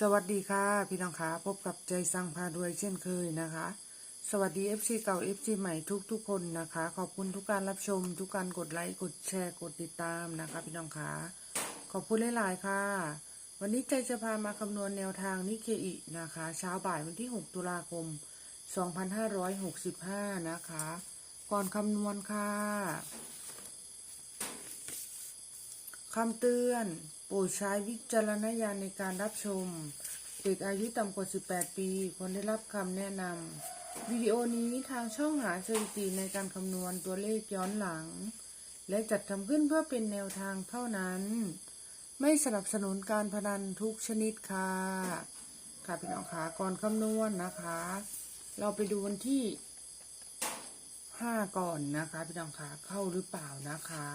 สวัสดีค่ะพี่น้องคะพบกับใจสั่งพาด้วยเช่นเคยนะคะ สวัสดี FC เก่า FC ใหม่ทุกทุกคนนะคะ ขอบคุณทุกการรับชม ทุกการกดไลค์กดแชร์กดติดตามนะคะ พี่น้องคะขอบคุณหลายๆค่ะ วันนี้ใจจะพามาคำนวณแนวทางนิเคอินะคะ เช้าบ่ายวันที่ 6 ตุลาคม 2565 นะคะ ก่อนคำนวณค่ะ คำเตือนโปรดใช้วิจารณญาณในการรับชม เด็กอายุต่ำกว่า 18 ปีควรได้รับคำแนะนำวิดีโอนี้ทางช่องหาสถิติในการคำนวณตัวเลขย้อนหลัง และจัดทำขึ้นเพื่อเป็นแนวทางเท่านั้น ไม่สนับสนุนการพนันทุกชนิดค่ะ ค่ะพี่น้องคะก่อนคำนวณนะคะ เราไปดูวันที่ 5 ก่อนนะคะพี่น้องคะเข้าหรือเปล่านะคะ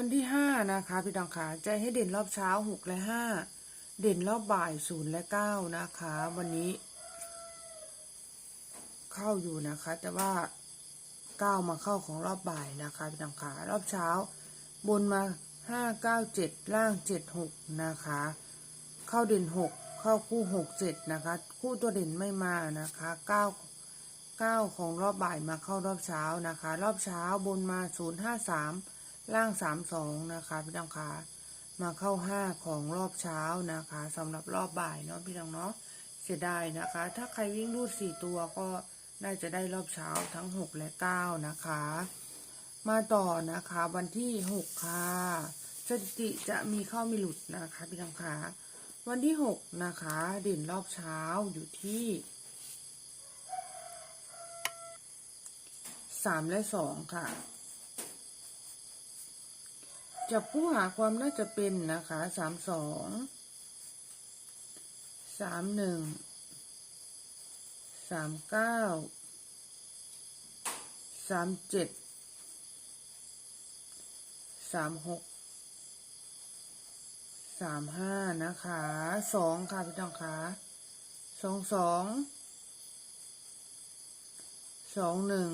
วันที่ห้านะคะ พี่น้องขาใจให้เด่นรอบเช้าหกและห้าเด่นรอบบ่ายศูนย์และเก้านะคะ วันนี้ เข้าอยู่นะคะ แต่ว่าเก้ามาเข้าของรอบบ่ายนะคะ พี่น้องขารอบเช้า บนมาห้าเก้าเจ็ดล่างเจ็ดหกนะคะ เข้าเด่นหกเข้าคู่หกเจ็ดนะคะ คู่ตัวเด่นไม่มานะคะเก้าเก้าของรอบบ่ายมาเข้ารอบเช้านะคะ รอบเช้าบนมาศูนย์ห้าสาม ล่างสามสองนะคะพี่น้องคะมาเข้าห้าของรอบเช้านะคะสำหรับรอบบ่ายเนาะพี่น้องเนาะเสียดายนะคะ ถ้าใครวิ่งรูดสี่ตัวก็น่าจะได้รอบเช้าทั้งหกและเก้านะคะ มาต่อนะคะวันที่หกค่ะสถิติจะมีเข้ามีหลุดนะคะพี่น้องคะวันที่หกนะคะเด่นรอบเช้าอยู่ที่สามและสองค่ะ จับผู้หาความน่าจะเป็นนะคะสามสองสามหนึ่งสามเก้าสามเจ็ดสามหกสามห้านะคะสองค่ะพี่น้องคะสองสองสองหนึ่ง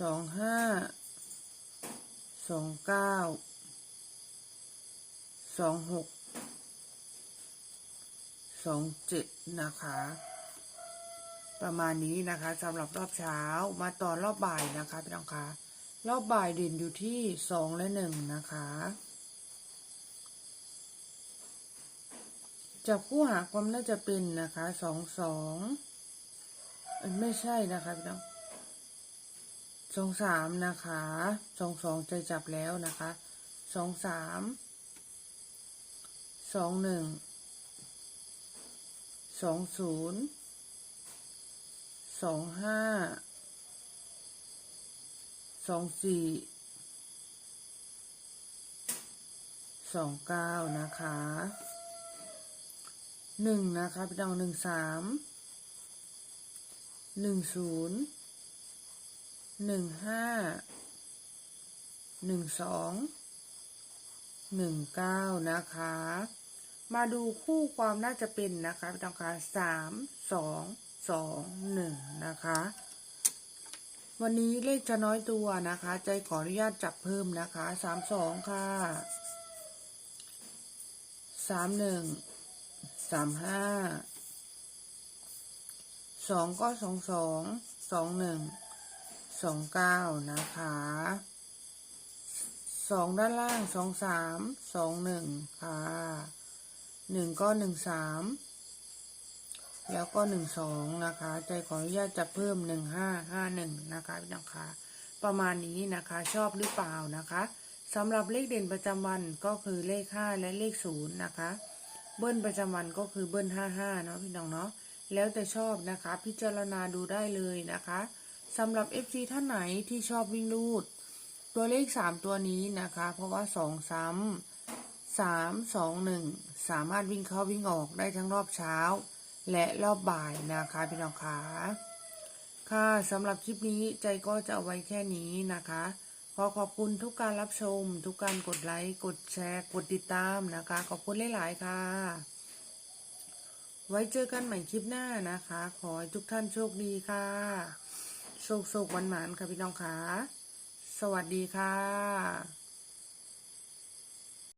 สองห้า สองเก้าสองหกสองเจ็ดนะคะ ประมาณนี้นะคะสำหรับรอบเช้ามาต่อรอบบ่ายนะคะพี่น้องคะรอบบ่ายเด่นอยู่ที่สองและหนึ่งนะคะ จับคู่หาความน่าจะเป็นนะคะสองสองไม่ใช่นะคะพี่น้อง สองสามนะคะสองสองใจจับแล้วนะคะสองสามสองหนึ่งสองศูนย์สองห้าสองสี่สองเก้านะคะหนึ่งนะคะพี่น้องหนึ่งสามหนึ่งศูนย์ หนึ่งห้า หนึ่งสอง หนึ่งเก้านะคะ มาดูคู่ความน่าจะเป็นนะคะพี่น้องคะสามสองสองหนึ่งนะคะ วันนี้เลขจะน้อยตัวนะคะ ใจขออนุญาตจับเพิ่มนะคะสามสองค่ะสามหนึ่งสามห้าสองก็สองสองสองหนึ่ง สองเก้านะคะสองด้านล่างสองสามสองหนึ่งค่ะหนึ่งก็หนึ่งสามแล้วก็หนึ่งสองนะคะ ใจขออนุญาตจะเพิ่มหนึ่งห้าห้าหนึ่งนะคะพี่น้องคะประมาณนี้นะคะชอบหรือเปล่านะคะสำหรับเลขเด่นประจำวันก็คือเลขห้าและเลขศูนย์นะคะ เบิ้ลประจำวันก็คือเบิ้ลห้าห้าเนาะพี่น้องเนาะแล้วแต่ชอบนะคะ พิจารณาดูได้เลยนะคะ สำหรับ FC ท่านไหนที่ชอบวิ่งรูด ตัวเลข 3 ตัวนี้นะคะ เพราะว่า 2 ซ้ำ3 2 1 สามารถวิ่งเข้าวิ่งออกได้ทั้งรอบเช้า และรอบบ่ายนะคะพี่น้องคะค่ะสำหรับคลิปนี้ใจก็จะเอาไว้แค่นี้นะคะ ขอขอบคุณทุกการรับชม ทุกการกดไลค์ กดแชร์ กดติดตามนะคะ ขอบคุณหลาย ๆ ค่ะ ไว้เจอกันใหม่คลิปหน้านะคะ ขอให้ทุกท่านโชคดีค่ะ โชคโชควันหมานค่ะพี่น้องขาสวัสดีค่ะ